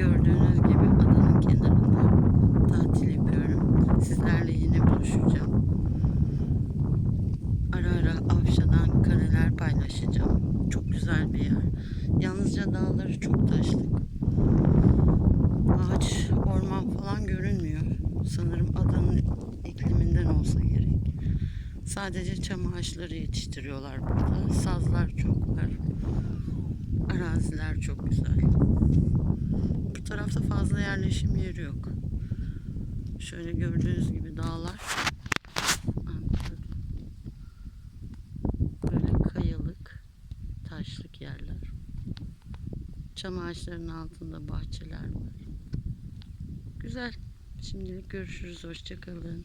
Gördüğünüz gibi adanın kenarında tatil yapıyorum. Sizlerle yine buluşacağım. Ara ara Avşa'dan kareler paylaşacağım. Çok güzel bir yer. Yalnızca dağları çok taşlık. Ağaç, orman falan görünmüyor. Sanırım adanın ikliminden olsa gerek. Sadece çam ağaçları yetiştiriyorlar burada. Sazlar çok var. Araziler çok güzel. Tarafta fazla yerleşim yeri yok. Şöyle gördüğünüz gibi dağlar. Böyle kayalık, taşlık yerler. Çam ağaçlarının altında bahçeler var. Güzel. Şimdilik görüşürüz. Hoşçakalın.